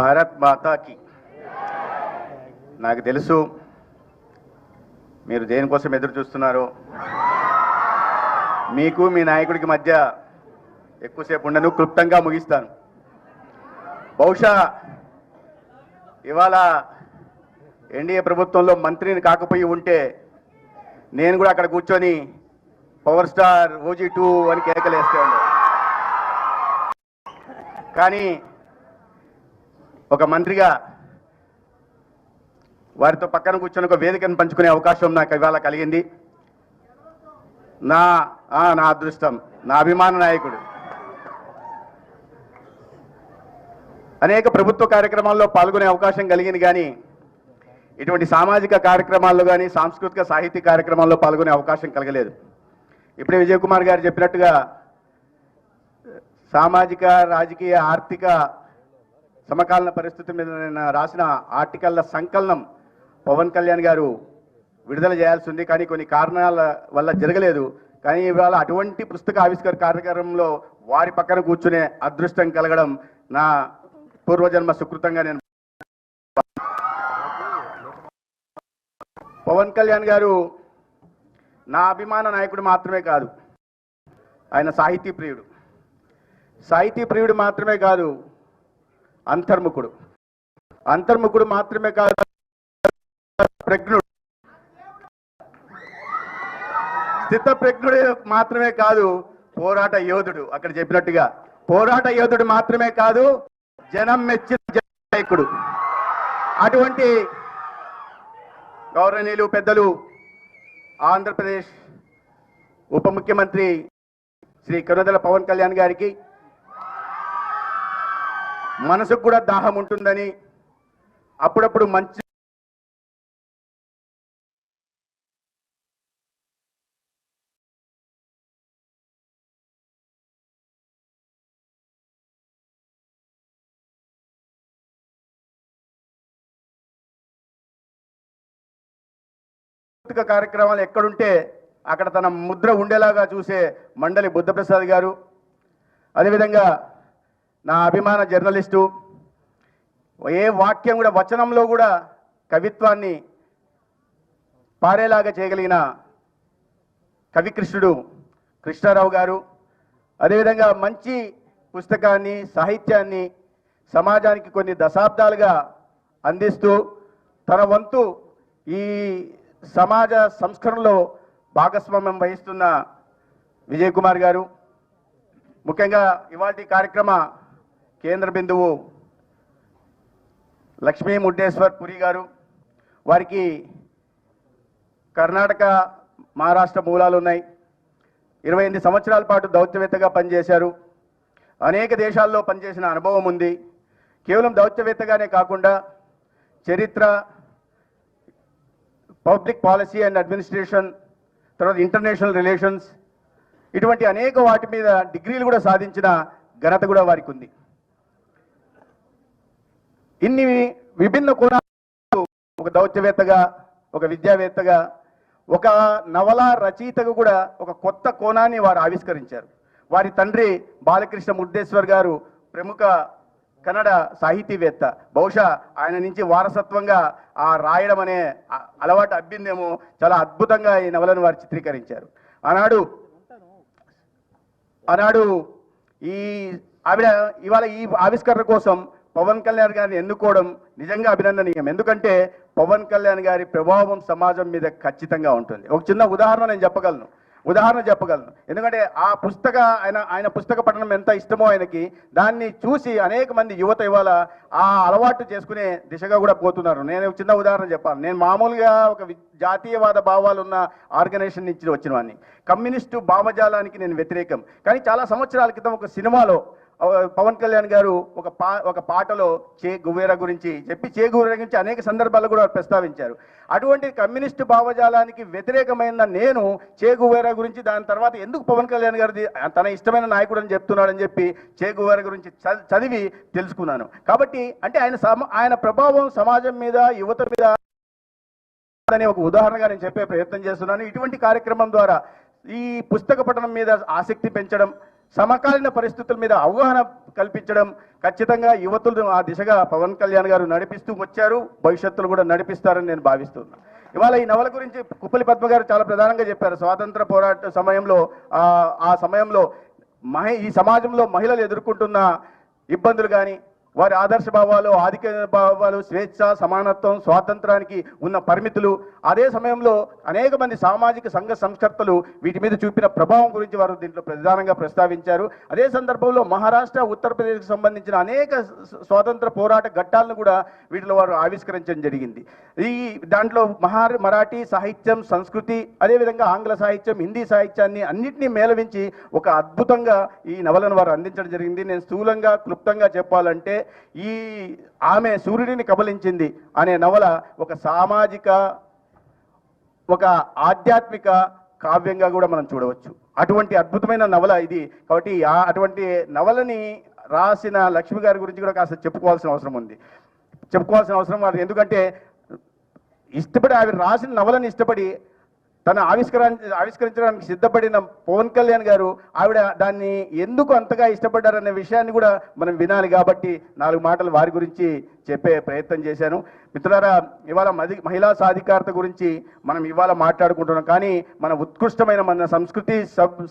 భారత్ మాతాకి నాకు తెలుసు మీరు దేనికోసం ఎదురు చూస్తున్నారు. మీకు మీ నాయకుడికి మధ్య ఎక్కువసేపు ఉండను క్లుప్తంగా ముగిస్తాను. బహుశా ఇవాళ ఎన్డీఏ ప్రభుత్వంలో మంత్రిని కాకపోయి ఉంటే నేను కూడా అక్కడ కూర్చొని పవర్ స్టార్ ఓజీ టూ అని కేకలేస్తే ఉండే కానీ ఒక మంత్రిగా వారితో పక్కన కూర్చొని ఒక వేదికను పంచుకునే అవకాశం నాకు ఇవాళ కలిగింది. నా నా అదృష్టం నా అభిమాన నాయకుడు. అనేక ప్రభుత్వ కార్యక్రమాల్లో పాల్గొనే అవకాశం కలిగింది కానీ ఇటువంటి సామాజిక కార్యక్రమాల్లో కానీ సాంస్కృతిక సాహిత్య కార్యక్రమాల్లో పాల్గొనే అవకాశం కలగలేదు. ఇప్పుడే విజయ్ కుమార్ గారు చెప్పినట్టుగా సామాజిక రాజకీయ ఆర్థిక సమకాలీన పరిస్థితి మీద నేను రాసిన ఆర్టికల్ల సంకలనం పవన్ కళ్యాణ్ గారు విడుదల చేయాల్సి ఉంది కానీ కొన్ని కారణాల వల్ల జరగలేదు. కానీ ఇవాళ అటువంటి పుస్తక ఆవిష్కరణ కార్యక్రమంలో వారి పక్కన కూర్చునే అదృష్టం కలగడం నా పూర్వజన్మ సుకృతంగా నేను పవన్ కళ్యాణ్ గారు నా అభిమాన నాయకుడు మాత్రమే కాదు. ఆయన సాహితీ ప్రియుడు. సాహితీ ప్రియుడు మాత్రమే కాదు. అంతర్ముఖుడు. అంతర్ముఖుడు మాత్రమే కాదు ప్రజ్ఞుడు. స్థిత మాత్రమే కాదు పోరాట యోధుడు. అక్కడ చెప్పినట్టుగా పోరాట యోధుడు మాత్రమే కాదు జనం మెచ్చిన జన నాయకుడు అటువంటి గౌరవనీయులు పెద్దలు ఆంధ్రప్రదేశ్ ఉప ముఖ్యమంత్రి శ్రీ కరుదల పవన్ కళ్యాణ్ గారికి మనసుకు కూడా దాహం ఉంటుందని అప్పుడప్పుడు మంచి సాంస్కృతిక కార్యక్రమాలు ఎక్కడుంటే అక్కడ తన ముద్ర ఉండేలాగా చూసే మండలి బుద్ధప్రసాద్ గారు. అదేవిధంగా నా అభిమాన జర్నలిస్టు ఏ వాక్యం కూడా వచనంలో కూడా కవిత్వాన్ని పారేలాగా చేయగలిగిన కవికృష్ణుడు కృష్ణారావు గారు. అదేవిధంగా మంచి పుస్తకాన్ని సాహిత్యాన్ని సమాజానికి కొన్ని దశాబ్దాలుగా అందిస్తూ తన వంతు ఈ సమాజ సంస్కరణలో భాగస్వామ్యం వహిస్తున్న విజయ్ కుమార్ గారు. ముఖ్యంగా ఇవాటి కార్యక్రమ కేంద్ర బిందువు లక్ష్మీ ముడ్డేశ్వర్ పురి గారు వారికి కర్ణాటక మహారాష్ట్ర మూలాలు ఉన్నాయి. ఇరవై ఎనిమిది సంవత్సరాల పాటు దౌత్యవేత్తగా పనిచేశారు. అనేక దేశాల్లో పనిచేసిన అనుభవం ఉంది. కేవలం దౌత్యవేత్తగానే కాకుండా చరిత్ర పబ్లిక్ పాలసీ అండ్ అడ్మినిస్ట్రేషన్ తర్వాత ఇంటర్నేషనల్ రిలేషన్స్ ఇటువంటి అనేక వాటి మీద డిగ్రీలు కూడా సాధించిన ఘనత కూడా వారికి ఉంది. ఇన్ని విభిన్న కోణాలు ఒక దౌత్యవేత్తగా ఒక విద్యావేత్తగా ఒక నవల రచయితగా కూడా ఒక కొత్త కోణాన్ని వారు ఆవిష్కరించారు. వారి తండ్రి బాలకృష్ణ ముద్దేశ్వర్ గారు ప్రముఖ కన్నడ సాహితీవేత్త. బహుశా ఆయన నుంచి వారసత్వంగా ఆ రాయడం అనే అలవాటు అబ్బిందేమో చాలా అద్భుతంగా ఈ నవలను వారు చిత్రీకరించారు. ఆనాడు ఆనాడు ఈ ఆవిడ ఇవాళ ఈ ఆవిష్కరణ కోసం పవన్ కళ్యాణ్ గారిని ఎన్నుకోవడం నిజంగా అభినందనీయం. ఎందుకంటే పవన్ కళ్యాణ్ గారి ప్రభావం సమాజం మీద ఖచ్చితంగా ఉంటుంది. ఒక చిన్న ఉదాహరణ నేను చెప్పగలను. ఉదాహరణ చెప్పగలను. ఎందుకంటే ఆ పుస్తక ఆయన ఆయన పుస్తక పఠనం ఎంత ఇష్టమో ఆయనకి దాన్ని చూసి అనేక మంది యువత ఇవాళ ఆ అలవాటు చేసుకునే దిశగా కూడా పోతున్నారు. నేను ఒక చిన్న ఉదాహరణ చెప్పాను నేను మామూలుగా ఒక జాతీయవాద భావాలు ఉన్న ఆర్గనైజేషన్ నుంచి వచ్చిన వాడిని కమ్యూనిస్టు భావజాలానికి నేను వ్యతిరేకం. కానీ చాలా సంవత్సరాల క్రితం ఒక సినిమాలో పవన్ కళ్యాణ్ గారు ఒక పా ఒక పాటలో చే గువేరా గురించి చెప్పి చే గువేరా గురించి అనేక సందర్భాల్లో కూడా ప్రస్తావించారు. అటువంటి కమ్యూనిస్టు భావజాలానికి వ్యతిరేకమైన నేను చే గువేరా గురించి దాని తర్వాత ఎందుకు పవన్ కళ్యాణ్ గారిది తన ఇష్టమైన నాయకుడు అని చెప్తున్నాడని చెప్పి చే గువేరా గురించి చ- చదివి తెలుసుకున్నాను. కాబట్టి అంటే ఆయన సమ ఆయన ప్రభావం సమాజం మీద యువత మీద అనే ఒక ఉదాహరణగా నేను చెప్పే ప్రయత్నం చేస్తున్నాను. ఇటువంటి కార్యక్రమం ద్వారా ఈ పుస్తక పఠనం మీద ఆసక్తి పెంచడం సమకాలీన పరిస్థితుల మీద అవగాహన కల్పించడం ఖచ్చితంగా యువతులను ఆ దిశగా పవన్ కళ్యాణ్ గారు నడిపిస్తూ వచ్చారు. భవిష్యత్తులో కూడా నడిపిస్తారని నేను భావిస్తున్నాను ఇవాళ ఈ నవల గురించి కుప్పలి పద్మ గారు చాలా ప్రధానంగా చెప్పారు. స్వాతంత్ర పోరాట సమయంలో ఆ ఆ సమయంలో మహి ఈ సమాజంలో మహిళలు ఎదుర్కొంటున్న ఇబ్బందులు కానీ వారి ఆదర్శ భావాలు ఆధిక భావాలు స్వేచ్ఛ సమానత్వం స్వాతంత్రానికి ఉన్న పరిమితులు. అదే సమయంలో అనేక మంది సామాజిక సంఘ సంస్కర్తలు వీటి మీద చూపిన ప్రభావం గురించి వారు దీంట్లో ప్రధానంగా ప్రస్తావించారు. అదే సందర్భంలో మహారాష్ట్ర ఉత్తరప్రదేశ్కి సంబంధించిన అనేక స్వాతంత్ర పోరాట ఘట్టాలను కూడా వీటిలో వారు ఆవిష్కరించడం జరిగింది. ఈ దాంట్లో మహా మరాఠీ సాహిత్యం సంస్కృతి అదేవిధంగా ఆంగ్ల సాహిత్యం హిందీ సాహిత్యాన్ని అన్నింటినీ మేళవించి ఒక అద్భుతంగా ఈ నవలను వారు అందించడం జరిగింది. నేను స్థూలంగా క్లుప్తంగా చెప్పాలంటే ఈ ఆమె సూర్యుడిని కబలించింది అనే నవల ఒక సామాజిక ఒక ఆధ్యాత్మిక కావ్యంగా కూడా మనం చూడవచ్చు. అటువంటి అద్భుతమైన నవల ఇది. కాబట్టి ఆ- అటువంటి నవలని రాసిన లక్ష్మి గారి గురించి కూడా కాస్త చెప్పుకోవాల్సిన అవసరం ఉంది. చెప్పుకోవాల్సిన అవసరం అది ఎందుకంటే ఇష్టపడి ఆవిడ రాసిన నవలని ఇష్టపడి తన ఆవిష్కరణ ఆవిష్కరించడానికి సిద్ధపడిన పవన్ కళ్యాణ్ గారు ఆవిడ దాన్ని ఎందుకు అంతగా ఇష్టపడ్డారనే విషయాన్ని కూడా మనం వినాలి కాబట్టి నాలుగు మాటలు వారి గురించి చెప్పే ప్రయత్నం చేశాను. మిత్రులారా ఇవాళ మది మహిళా సాధికారత గురించి మనం ఇవాళ మాట్లాడుకుంటున్నాం. కానీ మన ఉత్కృష్టమైన మన సంస్కృతి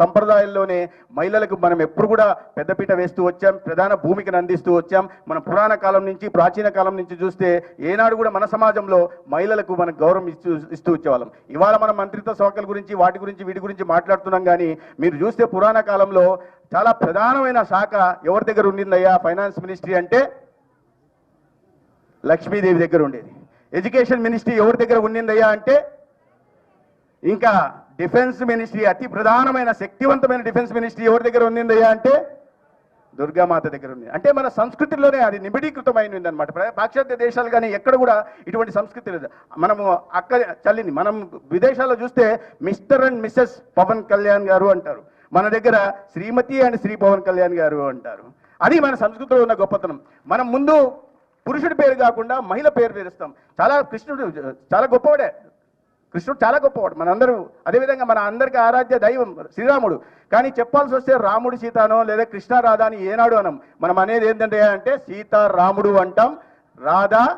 సంప్రదాయాల్లోనే మహిళలకు మనం ఎప్పుడు కూడా పెద్దపీట వేస్తూ వచ్చాం. ప్రధాన భూమికను అందిస్తూ వచ్చాం. మన పురాణ కాలం నుంచి ప్రాచీన కాలం నుంచి చూస్తే ఏనాడు కూడా మన సమాజంలో మహిళలకు మనం గౌరవం ఇస్తూ ఇస్తూ వచ్చేవాళ్ళం. ఇవాళ మన మంత్రిత్వ శాఖల గురించి వాటి గురించి వీటి గురించి మాట్లాడుతున్నాం. కానీ మీరు చూస్తే పురాణ కాలంలో చాలా ప్రధానమైన శాఖ ఎవరి దగ్గర ఉండిందయ్యా? ఫైనాన్స్ మినిస్ట్రీ అంటే లక్ష్మీదేవి దగ్గర ఉండేది. ఎడ్యుకేషన్ మినిస్ట్రీ ఎవరి దగ్గర ఉండిందయ్యా అంటే ఇంకా డిఫెన్స్ మినిస్ట్రీ అతి ప్రధానమైన శక్తివంతమైన డిఫెన్స్ మినిస్ట్రీ ఎవరి దగ్గర ఉండిందయ్యా అంటే దుర్గామాత దగ్గర ఉంది అంటే మన సంస్కృతిలోనే అది నిబిడీకృతమైంది అనమాట పాశ్చాత్య దేశాలు కానీ ఎక్కడ కూడా ఇటువంటి సంస్కృతి లేదు. మనము అక్క చల్లిని మనం విదేశాల్లో చూస్తే mister and missus Pavan Kalyan garu అంటారు. మన దగ్గర శ్రీమతి అండ్ శ్రీ పవన్ కళ్యాణ్ గారు అంటారు. అది మన సంస్కృతిలో ఉన్న గొప్పతనం. మనం ముందు పురుషుడి పేరు కాకుండా మహిళ పేరు పేరుస్తాం. చాలా కృష్ణుడు చాలా గొప్పవాడే. కృష్ణుడు చాలా గొప్పవాడు. మనందరూ అదేవిధంగా మన అందరికీ ఆరాధ్య దైవం శ్రీరాముడు. కానీ చెప్పాల్సి వస్తే రాముడు సీతానో లేదా కృష్ణ రాధా అని ఏనాడు అనం. మనం అనేది ఏంటంటే అంటే సీత రాముడు అంటాం. రాధా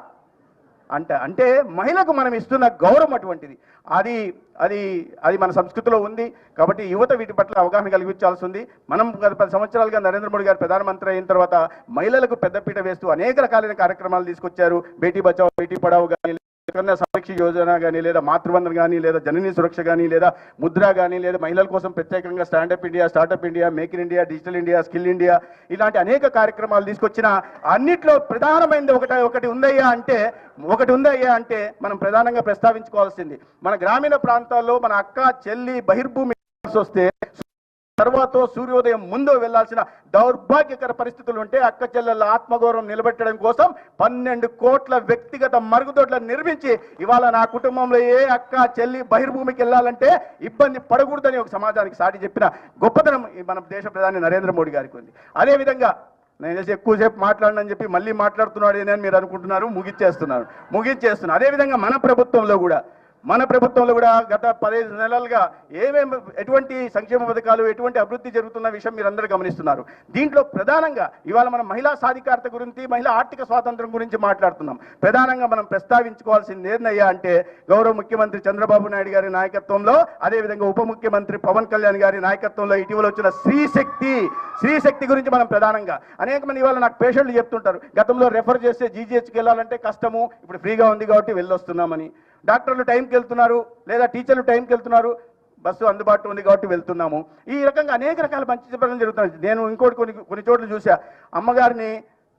అంట అంటే మహిళకు మనం ఇస్తున్న గౌరవం అటువంటిది. అది అది అది మన సంస్కృతిలో ఉంది. కాబట్టి యువత వీటి పట్ల అవగాహన కలిగించాల్సి ఉంది మనం గత పది సంవత్సరాలుగా నరేంద్ర మోడీ గారు ప్రధానమంత్రి అయిన తర్వాత మహిళలకు పెద్దపీట వేస్తూ అనేక రకాలైన కార్యక్రమాలు తీసుకొచ్చారు. బేటీ బచావో బేటీ పడావో కానీ కన్యా సంరక్ష యోజన కానీ లేదా మాతృబంధన్ కానీ లేదా జననీ సురక్ష కానీ లేదా ముద్ర కానీ లేదా మహిళల కోసం ప్రత్యేకంగా standup India startup India make in India digital India skill India ఇలాంటి అనేక కార్యక్రమాలు తీసుకొచ్చిన అన్నిట్లో ప్రధానమైనది ఒకటి ఒకటి ఉందయ్యా అంటే ఒకటి ఉందయ్యా అంటే మనం ప్రధానంగా ప్రస్తావించుకోవాల్సింది. మన గ్రామీణ ప్రాంతాల్లో మన అక్క చెల్లి బహిర్భూమి వస్తే తర్వాత సూర్యోదయం ముందు వెళ్ళాల్సిన దౌర్భాగ్యకర పరిస్థితులు ఉంటే అక్క చెల్లెల ఆత్మగౌరవం నిలబెట్టడం కోసం పన్నెండు కోట్ల వ్యక్తిగత మరుగుదొడ్లను నిర్మించి ఇవాళ నా కుటుంబంలో ఏ అక్క చెల్లి బహిర్భూమికి వెళ్ళాలంటే ఇబ్బంది పడకూడదని ఒక సమాజానికి సాటి చెప్పిన గొప్పతనం ఈ మన దేశ ప్రధాని నరేంద్ర మోడీ గారికి ఉంది. అదేవిధంగా నేను చేసి ఎక్కువసేపు మాట్లాడనని చెప్పి మళ్ళీ మాట్లాడుతున్నాడు అని మీరు అనుకుంటున్నారు ముగిచ్చేస్తున్నాను ముగిచ్చేస్తున్నాను అదేవిధంగా మన ప్రభుత్వంలో కూడా మన ప్రభుత్వంలో కూడా గత పదిహేను నెలలుగా ఏమేమి ఎటువంటి సంక్షేమ పథకాలు ఎటువంటి అభివృద్ధి జరుగుతున్న విషయం మీరు అందరూ గమనిస్తున్నారు. దీంట్లో ప్రధానంగా ఇవాళ మనం మహిళా సాధికారత గురించి మహిళా ఆర్థిక స్వాతంత్రం గురించి మాట్లాడుతున్నాం. ప్రధానంగా మనం ప్రస్తావించుకోవాల్సింది ఏందయ్యా అంటే గౌరవ ముఖ్యమంత్రి చంద్రబాబు నాయుడు గారి నాయకత్వంలో అదేవిధంగా ఉప ముఖ్యమంత్రి పవన్ కళ్యాణ్ గారి నాయకత్వంలో ఇటీవల వచ్చిన స్త్రీశక్తి స్త్రీశక్తి గురించి మనం ప్రధానంగా అనేక మంది ఇవాళ నాకు పేషెంట్లు చెప్తుంటారు. గతంలో రెఫర్ చేస్తే జీజీహెచ్కి వెళ్ళాలంటే కష్టము ఇప్పుడు ఫ్రీగా ఉంది కాబట్టి వెళ్ళొస్తున్నామని. డాక్టర్లు టైంకి వెళ్తున్నారు లేదా టీచర్లు టైంకి వెళ్తున్నారు బస్సు అందుబాటులో ఉంది కాబట్టి వెళ్తున్నాము. ఈ రకంగా అనేక రకాల మంచి చెప్పడం జరుగుతున్నాయి నేను ఇంకోటి కొన్ని కొన్ని చోట్ల చూసా అమ్మగారిని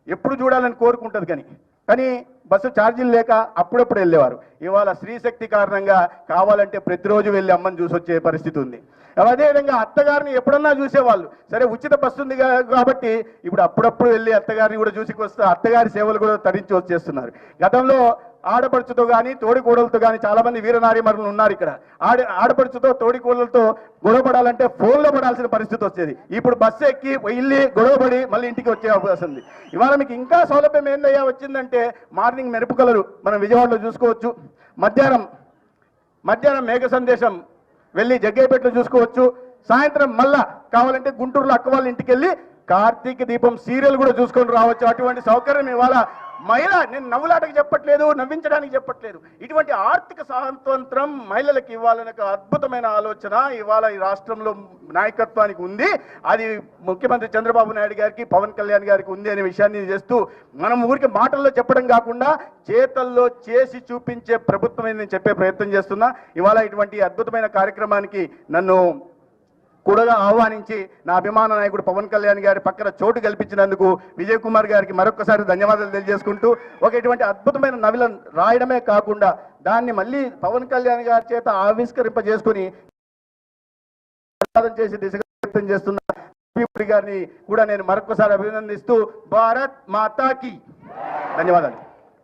ఎప్పుడు చూడాలని కోరుకుంటుంది కానీ కానీ బస్సు ఛార్జీలు లేక అప్పుడప్పుడు వెళ్ళేవారు. ఇవాళ స్త్రీశక్తి కారణంగా కావాలంటే ప్రతిరోజు వెళ్ళి అమ్మని చూసి వచ్చే పరిస్థితి ఉంది. అదేవిధంగా అత్తగారిని ఎప్పుడన్నా చూసేవాళ్ళు. సరే ఉచిత బస్సు ఉంది కాబట్టి ఇప్పుడు అప్పుడప్పుడు వెళ్ళి అత్తగారిని కూడా చూసి వస్తే అత్తగారి సేవలు కూడా తరించి వచ్చేస్తున్నారు గతంలో ఆడపడుచుతో కానీ తోడికోడలతో కానీ చాలా మంది వీరనారీమరులు ఉన్నారు ఇక్కడ. ఆడ ఆడపడుచుతో తోడికోడలతో గొడవ పడాలంటే ఫోన్లో పడాల్సిన పరిస్థితి వచ్చేది. ఇప్పుడు బస్సు ఎక్కి వెళ్ళి గొడవపడి మళ్ళీ ఇంటికి వచ్చే అవకాశం ఉంది. ఇవాళ మీకు ఇంకా సౌలభ్యం ఏందయ్యా వచ్చిందంటే మార్నింగ్ మెరుపు కలరు మనం విజయవాడలో చూసుకోవచ్చు. మధ్యాహ్నం మధ్యాహ్నం మేఘ సందేశం వెళ్ళి జగ్గైపేటలో చూసుకోవచ్చు. సాయంత్రం మళ్ళా కావాలంటే గుంటూరులో అక్క వాళ్ళ ఇంటికి వెళ్ళి కార్తీక దీపం సీరియల్ కూడా చూసుకొని రావచ్చు. అటువంటి సౌకర్యం ఇవాళ మహిళ నేను నవ్వులాటకు చెప్పట్లేదు నవ్వించడానికి చెప్పట్లేదు. ఇటువంటి ఆర్థిక స్వాతంత్రం మహిళలకు ఇవ్వాలనే ఒక అద్భుతమైన ఆలోచన ఇవాళ ఈ రాష్ట్రంలో నాయకత్వానికి ఉంది. అది ముఖ్యమంత్రి చంద్రబాబు నాయుడు గారికి పవన్ కళ్యాణ్ గారికి ఉంది అనే విషయాన్ని చేస్తూ మనం ఊరికి మాటల్లో చెప్పడం కాకుండా చేతల్లో చేసి చూపించే ప్రభుత్వం నేను చెప్పే ప్రయత్నం చేస్తున్నా. ఇవాళ ఇటువంటి అద్భుతమైన కార్యక్రమానికి నన్ను కూడగా ఆహ్వానించి నా అభిమాన నాయకుడు పవన్ కళ్యాణ్ గారి పక్కన చోటు కల్పించినందుకు విజయ్ కుమార్ గారికి మరొకసారి ధన్యవాదాలు తెలియజేసుకుంటూ ఒక ఇటువంటి అద్భుతమైన నవల రాయడమే కాకుండా దాన్ని మళ్ళీ పవన్ కళ్యాణ్ గారి చేత ఆవిష్కరింపజేసుకుని చేసి దిశగా వ్యక్తం చేస్తున్న గారిని కూడా నేను మరొకసారి అభినందిస్తూ భారత్ మాతాకి. ధన్యవాదాలు.